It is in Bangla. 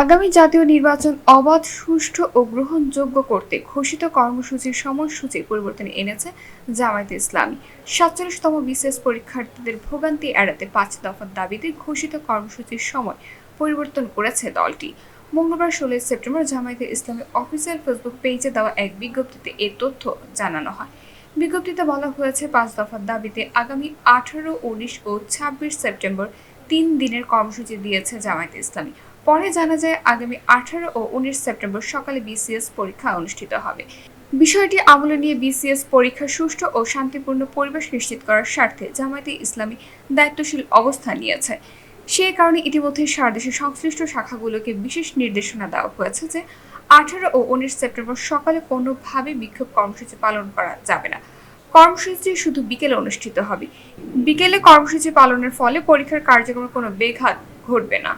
আগামী জাতীয় নির্বাচন অবাধ, সুষ্ঠু ও গ্রহণযোগ্য করতে ঘোষিত কর্মসূচির সময়সূচি পরিবর্তন এনেছে জামায়াতে ইসলামী। সাতচল্লিশতম বিশেষ পরীক্ষার্থীদের ভোগান্তি এড়াতে পাঁচ দফার দাবিতে ঘোষিত কর্মসূচির সময় পরিবর্তন করেছে দলটি। মঙ্গলবার ষোলোই সেপ্টেম্বর জামায়াতে ইসলামী অফিসিয়াল ফেসবুক পেজে দেওয়া এক বিজ্ঞপ্তিতে এ তথ্য জানানো হয়। বিজ্ঞপ্তিতে বলা হয়েছে, পাঁচ দফার দাবিতে আগামী আঠারো, উনিশ ও ছাব্বিশ সেপ্টেম্বর তিন দিনের কর্মসূচি দিয়েছে জামায়াতে ইসলামী। পরে জানা যায় আগামী আঠারো ও উনিশ সেপ্টেম্বর সকালে বিসিএস পরীক্ষা অনুষ্ঠিত হবে। বিষয়টি আমলে নিয়ে বিসিএস পরীক্ষা সুষ্ঠু ও শান্তিপূর্ণ পরিবেশ নিশ্চিত করার স্বার্থে জামায়াতে ইসলামী দায়িত্বশীল অবস্থান নিয়েছে। সেই কারণে ইতিমধ্যে সারা দেশের সংশ্লিষ্ট শাখাগুলোকে বিশেষ নির্দেশনা দেওয়া হয়েছে যে, আঠারো ও উনিশ সেপ্টেম্বর সকালে কোনোভাবে বিক্ষোভ কর্মসূচি পালন করা যাবে না। কর্মসূচি শুধু বিকেলে অনুষ্ঠিত হবে। বিকেলে কর্মসূচি পালনের ফলে পরীক্ষার কার্যক্রমে কোনো বেঘাত ঘটবে না।